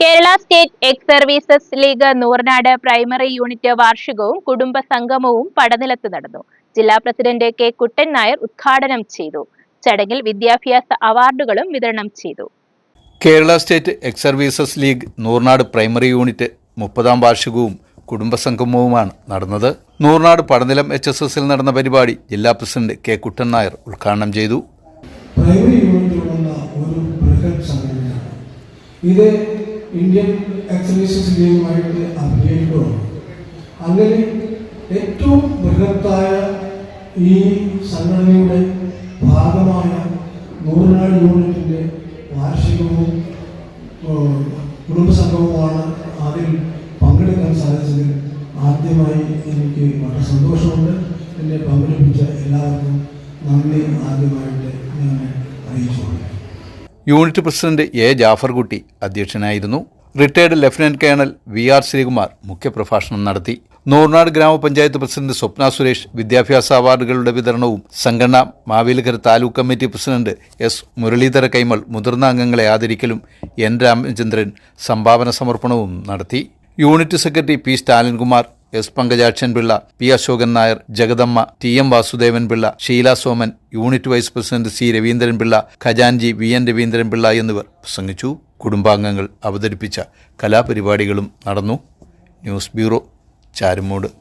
Kerala state ex services league Noornad primary unit വാർഷികവും കുടുംബ സംഗമവും പടനിലത്ത് നടന്നു. ജില്ലാ പ്രസിഡന്റ് കെ കുട്ടൻ നായർ ഉദ്ഘാടനം ചെയ്തു. ചടങ്ങിൽ വിദ്യാഭ്യാസ അവാർഡുകളും വിതരണം ചെയ്തു. Kerala state ex services league Noornad primary unit മുപ്പതാം വാർഷികവും കുടുംബസംഗമവുമാണ് നടന്നത്. നൂർനാട് പടനിലം എച്ച് എസ് എസിൽ നടന്ന പരിപാടി ജില്ലാ പ്രസിഡന്റ് കെ കുട്ടൻ നായർ ഉദ്ഘാടനം ചെയ്തു. പ്രൈമറി യൂണിറ്റുകളുള്ള ഒരു ബൃഹത് സംഘടനയാണ് ഇത് ഇന്ത്യൻ എക്സർവീസസ് ലീഗുമായിട്ട് അഭിനയിക്കുകയാണ് അങ്ങനെ ഏറ്റവും ബൃഹത്തായ ഈ സംഘടനയുടെ ഭാഗമായ നൂറുനാട് യൂണിറ്റിന്റെ വാർഷികവും കുടുംബസംഗമവുമാണ് അതിൽ പങ്കെടുക്കാൻ സാധിച്ചതിൽ ആദ്യമായി എനിക്ക് വളരെ സന്തോഷമുണ്ട്. എന്നെ പങ്കെടുപ്പിച്ച എല്ലാവർക്കും നന്ദി അറിയിച്ചുകൊള്ളു യൂണിറ്റ് പ്രസിഡന്റ് എ ജാഫർകുട്ടി അധ്യക്ഷനായിരുന്നു. Retired lieutenant colonel V R Sreekumar മുഖ്യപ്രഭാഷണം നടത്തി. നൂർനാട് ഗ്രാമപഞ്ചായത്ത് പ്രസിഡന്റ് സ്വപ്ന സുരേഷ് വിദ്യാഭ്യാസ അവാർഡുകളുടെ വിതരണവും സംഘടന Mavelikkara taluk committee president S Muraleedhara Kaimal മുതിർന്ന അംഗങ്ങളെ ആദരിക്കലും എൻ രാമചന്ദ്രൻ സംഭാവന സമർപ്പണവും നടത്തി. Unit secretary P Stalinkumar S Pankajakshan Pillai P Ashokan Nair Jagadamma T M Vasudevan Pillai Sheela Soman unit vice president C Raveendran Pillai ഖജാൻജി V N Raveendran Pillai എന്നിവർ പ്രസംഗിച്ചു. കുടുംബാംഗങ്ങൾ അവതരിപ്പിച്ച കലാപരിപാടികളും നടന്നു. News bureau Charummoodu.